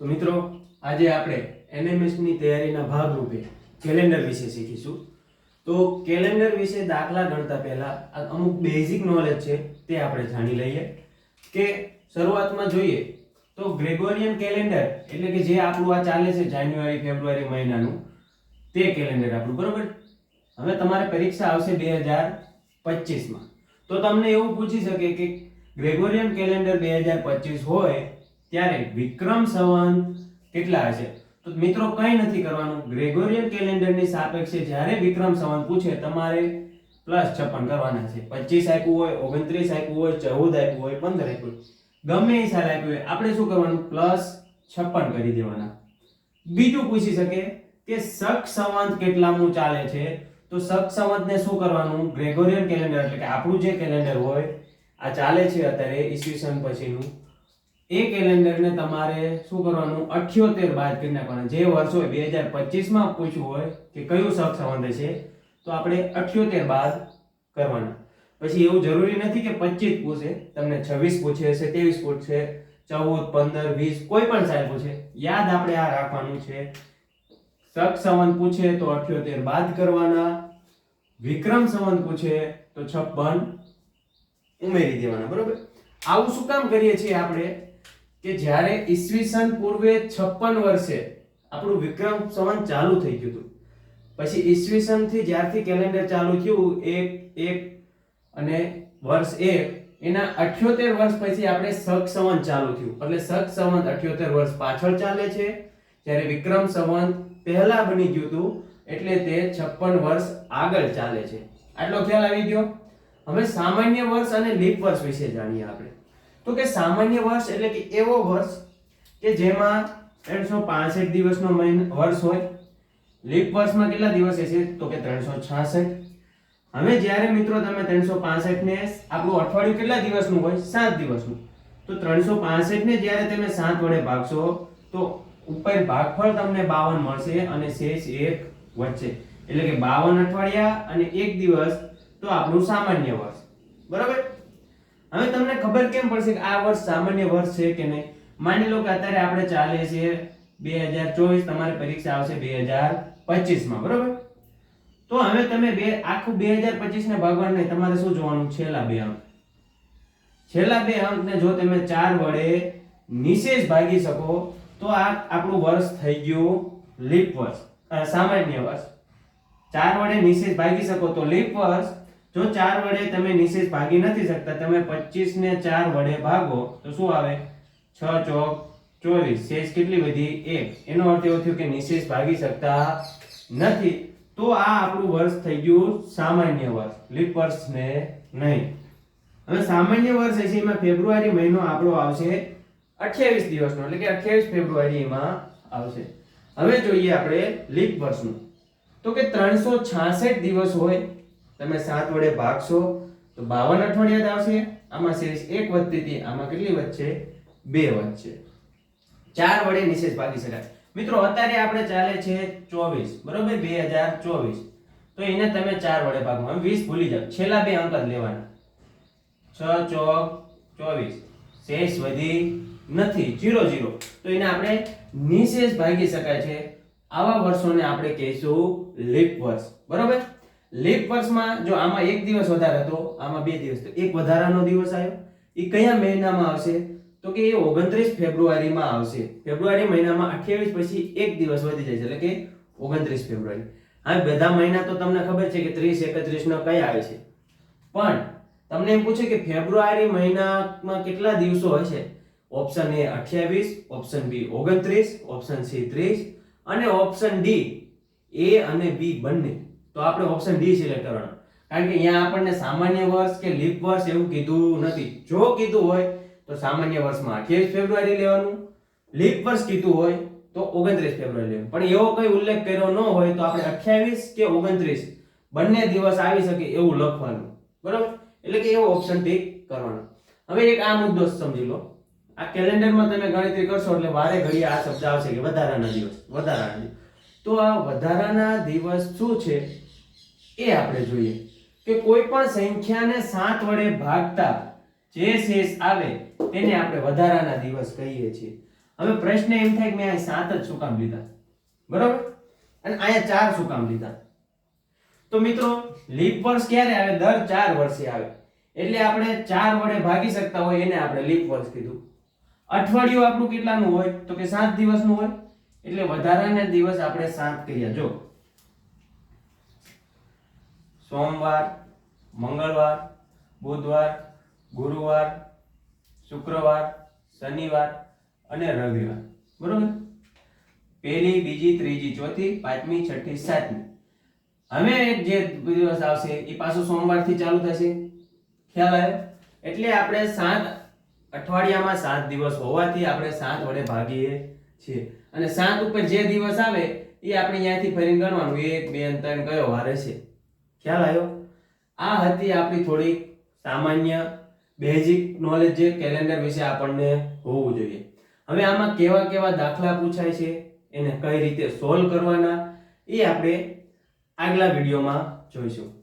તો મિત્રો, આજે આપણે એનએમએસની તૈયારીના ભાગરૂપે કેલેન્ડર વિશે શીખીશું. તો કેલેન્ડર વિશે દાખલા ગણતા પહેલા અમુક બેઝિક નોલેજ છે તે આપણે જાણી લઈએ. કે શરૂઆતમાં જોઈએ તો ગ્રેગોરિયન કેલેન્ડર એટલે કે જે આપણું આ ચાલે છે જાન્યુઆરી ફેબ્રુઆરી મહિનાનું, તે કેલેન્ડર આપણું, બરોબર? હવે તમારે પરીક્ષા આવશે બે હજાર પચીસમાં. તો તમને એવું પૂછી શકે કે ગ્રેગોરિયન કેલેન્ડર બે હજાર પચીસ હોય ત્યારે વિક્રમ સંવંત કેટલા હશે? તો મિત્રો કંઈ નથી કરવાનું. ગ્રેગોરિયન કેલેન્ડરની સાપેક્ષે જ્યારે વિક્રમ સંવંત પૂછે, તમારે પ્લસ છપ્પન કરવાના છે. પચીસ આપ્યું હોય, ઓગણત્રીસ આપ્યું હોય, ચૌદ આપ્યું હોય, પંદર આપ્યું ગમે એ સાલ આપ્યું હોય, આપણે શું કરવાનું? પ્લસ છપ્પન કરી દેવાના. બીજું પૂછી શકે કે શક સંવંત કેટલામું ચાલે છે? તો શક સંવંતને શું કરવાનું? ગ્રેગોરિયન કેલેન્ડર, એટલે કે આપણું જે કેલેન્ડર હોય, આ ચાલે છે અત્યારે ઈસવીસન પછીનું. એ કેલેન્ડરને તમારે શું કરવાનું? 78 બાદ કરી નાખવાના. જે વર્ષ હોય, બે હજાર પચીસમાં પૂછ્યું હોય કે કયું શક સંબંધ છે, તો આપણે 78 બાદ કરવાના. પછી એવું જરૂરી નથી કે પચીસ પૂછે. તમને છવ્વીસ પૂછે, સત્યાવીસ પૂછે, ચૌદ, પંદર, વીસ, કોઈ પણ સાહેબ પૂછે. યાદ આપણે આ રાખવાનું છે. શક સંવંત પૂછે તો 78 બાદ કરવાના. વિક્રમ સંવંત પૂછે તો છપ્પન ઉમેરી દેવાના. બરોબર? આવું શું કામ કરીએ છીએ આપણે? કે જ્યારે ઈસવીસન પૂર્વે છપ્પન વર્ષે આપણું વિક્રમ સંવંત ચાલુ થઈ ગયું હતું. પછી ઈસવીસનથી જ્યારથી કેલેન્ડર ચાલુ થયું, એક એક અને વર્ષ એક, એના 78 વર્ષ પછી આપણે સખ સંવંત ચાલુ થયું. એટલે સખ સંવંત 78 વર્ષ પાછળ ચાલે છે. જ્યારે વિક્રમ સંવંત પહેલા બની ગયું હતું, એટલે તે 56 વર્ષ આગળ ચાલે છે. આટલો ખ્યાલ આવી ગયો? હવે સામાન્ય વર્ષ અને લીપ વર્ષ વિશે જાણીએ આપણે. તો કે સામાન્ય વર્ષ એટલે કે એવો વર્ષ કે જેમાં 365 દિવસનો મહિનો, વર્ષ હોય. લીપ વર્ષમાં કેટલા દિવસ હશે? તો કે 366 હવે જ્યારે મિત્રો તમે 365 ને આપણું અઠવાડિયું કેટલા દિવસનું હોય? 7 દિવસનું. તો 365 ને જ્યારે તમે 7 વડે ભાગશો, તો ઉપર ભાગફળ તમને 52 મળશે અને શેષ એક વચ્ચે એટલે કે 52 અઠવાડિયા અને એક દિવસ, તો આપણું સામાન્ય વર્ષ. બરાબર? હવે તમને ખબર કેમ પડશે કે આ વર્ષ સામાન્ય વર્ષ છે કે નહીં? માની લો કે અત્યારે આપણે ચાલીએ છીએ બે હજાર ચોવીસ, તમારી પરીક્ષા આવશે 2025 માં બરાબર? તો હવે તમે બે, આખું 2025 ને ભાગવાનું નહીં, તમારે શું જોવાનું? છેલ્લા બે અંક. છેલ્લા બે અંકને જો તમે ચાર વડે નિશેષ ભાગી શકો, તો આ આપણું વર્ષ થઈ ગયું લીપ વર્ષ સામાન્ય વર્ષ. ચાર વડે નિશેષ ભાગી શકો તો લીપ વર્ષ જો ચાર વડે તમે નિશેષ ભાગી નથી શકતા, તમે 25 ને ચાર વડે ભાગો, તો શું આવે? છ ચોક ચોવીસ. શેષ કેટલી વધી? એક. એનો અર્થ એવો થયો કે નિશેષ ભાગી શકતા નથી. તો આ આપણું વર્ષ થઈ ગયું સામાન્ય વર્ષ. લીપ વર્ષ ને નહીં. હવે સામાન્ય વર્ષ છે એમાં ફેબ્રુઆરી મહિનો આપણો આવશે 28 દિવસનો, એટલે કે 28 ફેબ્રુઆરી એમાં આવશે. હવે જોઈએ આપણે લીપ વર્ષનું તો કે 366 દિવસ હોય તમે 7 વડે ભાગશો, તો 52 અઠવાડિયા જ આવશે. આમાં શેષ એક વધતી હતી, આમાં કેટલી વધશે? બે વધશે. ચાર વડે નિશેષ ભાગી શકાય. મિત્રો, અત્યારે આપણે ચાલે છે 24 બરોબર? 2024 તો એને તમે ચાર વડે ભાગો. હવે 20 ભૂલી જાઓ. છેલ્લા બે અંક જ લેવાના. છ, ચોક, ચોવીસ. શેષ વધી નથી. જીરો જીરો તો એને આપણે નિશેષ ભાગી શકાય છે. આવા વર્ષોને આપણે કહીશું લીપ વર્ષ બરોબર? લીપ વર્ષમાં જો આમાં એક દિવસ વધારે હતો, આમાં બે દિવસ. તો એક વધારાનો દિવસ આવ્યો. એ કયા મહિનામાં આવશે? તો કે એ ઓગણત્રીસ ફેબ્રુઆરીમાં આવશે. ફેબ્રુઆરી મહિનામાં અઠ્યાવીસ પછી એક દિવસ વધી જાય છે. એટલે કે ઓગણત્રીસ ફેબ્રુઆરી. હા, બધા મહિના તો તમને ખબર છે કે ત્રીસ એકત્રીસ નો કયા આવે છે. પણ તમને એમ પૂછે કે ફેબ્રુઆરી મહિનામાં કેટલા દિવસો હશે ઓપ્શન એ અઠ્યાવીસ, ઓપ્શન બી ઓગણત્રીસ, ઓપ્શન સી ત્રીસ અને ઓપ્શન ડી એ અને બી બંને. તો આપણે ઓપ્શન ડી સિલેક્ટ કરવાનો. કારણ કે અહીંયા આપણને સામાન્ય વર્ષ કે લીપ વર્ષ એવું કીધું નથી. જો કીધું હોય તો સામાન્ય વર્ષમાં અઠ્યાવીસ ફેબ્રુઆરી લેવાનું. લીપ વર્ષ કીધું હોય તો ઓગણત્રીસ ફેબ્રુઆરી લેવાનું. પણ એવો કઈ ઉલ્લેખ કર્યો ન હોય તો આપણે અઠ્યાવીસ કે ઓગણત્રીસ બંને દિવસ આવી શકે એવું લખવાનું. બરાબર? એટલે કે એવો ઓપ્શન ટીક કરવાનો. હવે એક આ મુદ્દો સમજી લો. આ કેલેન્ડરમાં તમે ગણતરી કરશો એટલે વારે ઘડીએ આ શબ્દ આવશે કે વધારાના દિવસ વધારાના દિવસ. તો આ વધારાના દિવસ શું છે એ આપણે જોઈએ. કે કોઈ પણ સંખ્યાને સાત વડે ભાગતા જે શેષ આવે તેને આપણે વધારાના દિવસ કહીએ છીએ. હવે પ્રશ્ન એમ થાય કે મેં આ સાત જ શું કામ લીધા? બરોબર? અને અહીંયા ચાર શું કામ લીધા? તો મિત્રો લીપ વર્ષ ક્યારે આવે? દર ચાર વર્ષે આવે. એટલે આપણે ચાર વડે ભાગી શકતા હોય એને આપણે લીપ વર્ષ કીધું. અઠવાડિયું આપણું કેટલાનું હોય? તો કે સાત દિવસનું હોય? એટલે વધારાના દિવસ આપણે સાત કર્યા. જો. સોમવાર, મંગળવાર, બુધવાર, ગુરુવાર, શુક્રવાર, શનિવાર અને રવિવાર. બરોબર? પહેલી, બીજી, ત્રીજી, ચોથી, પાંચમી, છઠ્ઠી, સાતમી. હવે જે દિવસ આવશે એ પાછું સોમવારથી ચાલુ થશે. ખ્યાલ આવ્યો એટલે આપણે સાત અઠવાડિયામાં સાત દિવસ હોવાથી આપણે સાત વડે ભાગીએ. છીએ અને સાત ઉપર જે દિવસ આવે, એ આપણે અહીંયાથી ફરીને ગણવાનું. એક, બે ત્રણ કયો વાર છે? ખ્યાલ આવ્યો? આ હતી આપણી થોડી સામાન્ય બેઝિક નોલેજ જે કેલેન્ડર વિશે આપણને હોવું જોઈએ. હવે આમાં કેવા કેવા દાખલા પૂછાય છે, એને કઈ રીતે સોલ્વ કરવાના, એ આપણે આગલા વિડીયોમાં જોઈશું.